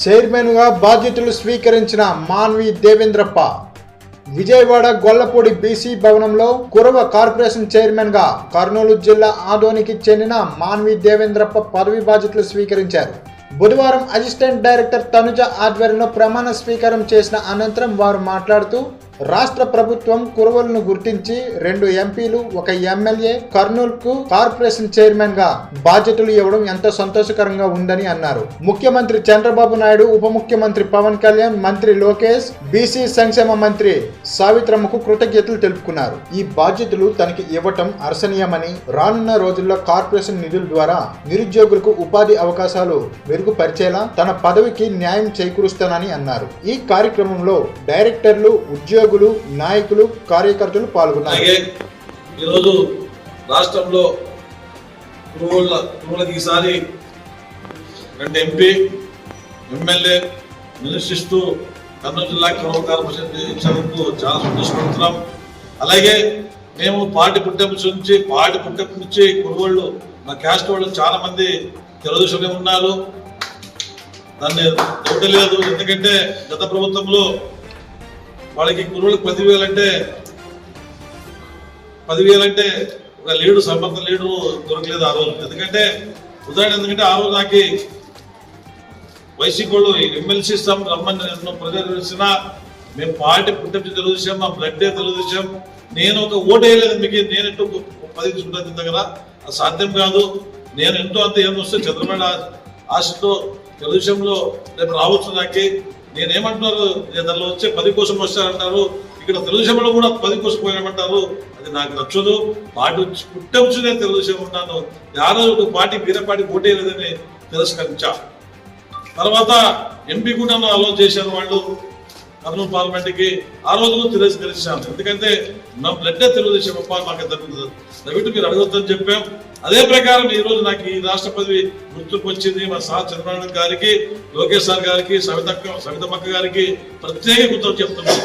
చైర్మన్గా బాధ్యతలు స్వీకరించిన మాన్వి దేవేంద్రప్ప విజయవాడ గొల్లపూడి బీసీ భవనంలో కురవ కార్పొరేషన్ చైర్మన్గా కర్నూలు జిల్లా ఆదోనికి చెందిన మాన్వి దేవేంద్రప్ప పదవి బాధ్యతలు స్వీకరించారు. బుధవారం అసిస్టెంట్ డైరెక్టర్ తనుజ ఆధ్వర్యంలో ప్రమాణ స్వీకారం చేసిన అనంతరం వారు మాట్లాడుతూ రాష్ట్ర ప్రభుత్వం కురవలను గుర్తించి రెండు ఎంపీలు ఒక ఎమ్మెల్యే కర్నూలుకు కార్పొరేషన్ చైర్మన్గా బాధ్యతలు ఇవ్వడం ఎంతో సంతోషకరంగా ఉందని అన్నారు. ముఖ్యమంత్రి చంద్రబాబు నాయుడు ఉప ముఖ్యమంత్రి పవన్ కళ్యాణ్ మంత్రి లోకేష్ బీసీ సంక్షేమ మంత్రి సావిత్రమ్మకు కృతజ్ఞతలు తెలుపుకున్నారు. ఈ బాధ్యతలు తనకి ఇవ్వటం అర్శనీయమని రానున్న రోజుల్లో కార్పొరేషన్ నిధుల ద్వారా నిరుద్యోగులకు ఉపాధి అవకాశాలు మెరుగుపరిచేలా తన పదవికి న్యాయం చేకూరుస్తానని అన్నారు. ఈ కార్యక్రమంలో డైరెక్టర్లు ఉద్యోగులు నాయకులు కార్యకర్తలు పాల్గొన్నారు. ఈరోజు రాష్ట్రంలో పురుగుల పురుగులకి ఈసారి రెండు ఎంపీ ఎమ్మెల్యే నిరీక్షిస్తూ కర్నూలు జిల్లా కరవ ఇచ్చినందుకు చాలా సంతోషపడుతున్నాం. అలాగే మేము పార్టీ పుట్టెంపు నుంచి పార్టీ పుట్టెంపు నుంచి కురువాళ్ళు మా క్యాస్ట్ వాళ్ళు చాలా మంది తెలుగుదేశంలో ఉన్నారు. దాన్ని లేదు ఎందుకంటే గత ప్రభుత్వంలో వాళ్ళకి కురువులకు పదివేలు అంటే పదివేలు అంటే ఒక లీడు సంబంధ లీడు దొరకలేదు ఆ రోజు. ఎందుకంటే ఉదాహరణ ఎందుకంటే ఆ రోజు నాకు వైసీపీ వాళ్ళు ఎమ్మెల్సీ ఇస్తాం రమ్మని ఎన్నో ప్రజలు తెలిసినా మేము పార్టీ పుట్టించి తెలుగుదేశం మా బ్లడ్ తెలుగుదేశం. నేను ఒక ఓటు వేయలేదు మీకు నేను ఎంతో పది తీసుకుంటాను దగ్గర అది సాధ్యం కాదు. నేను ఎంతో అంత ఏమొస్తే చంద్రబాబు ఆశతో తెలుగుదేశంలో రేపు రావచ్చు నాకు. నేనేమంటున్నారు? నేను దానిలో వచ్చే పది కోసం వస్తారంటారు ఇక్కడ తెలుగుదేశంలో కూడా పది కోసం పోయామంటారు. అది నాకు నచ్చదు. పార్టీ పుట్టవచ్చు నేను తెలుగుదేశం ఉన్నాను. ఆ రోజు పార్టీ వేరే పార్టీ ఓటేయలేదని తిరస్కరించా. తర్వాత ఎంపీ కూడా నన్ను అలో చేశారు వాళ్ళు. కర్నూలు పార్లమెంట్కి ఆ రోజు తిరస్కరించాను ఎందుకంటే నా బ్లడ్ తెలుగుదేశం అప్ప మాకు దగ్గర దయవిಟ್ಟು మీరు అడగొద్దని చెప్పాం. అదే ప్రకారం ఈ రోజు నాకు ఈ రాష్ట్ర పదవి గుర్తుకు వచ్చింది. మా సార్ చంద్రబాబు గారికి లోకేష్ సార్ గారికి సవితక్క సవితమ్మక్క గారికి ప్రత్యేక గుర్తు చెప్తున్నాను.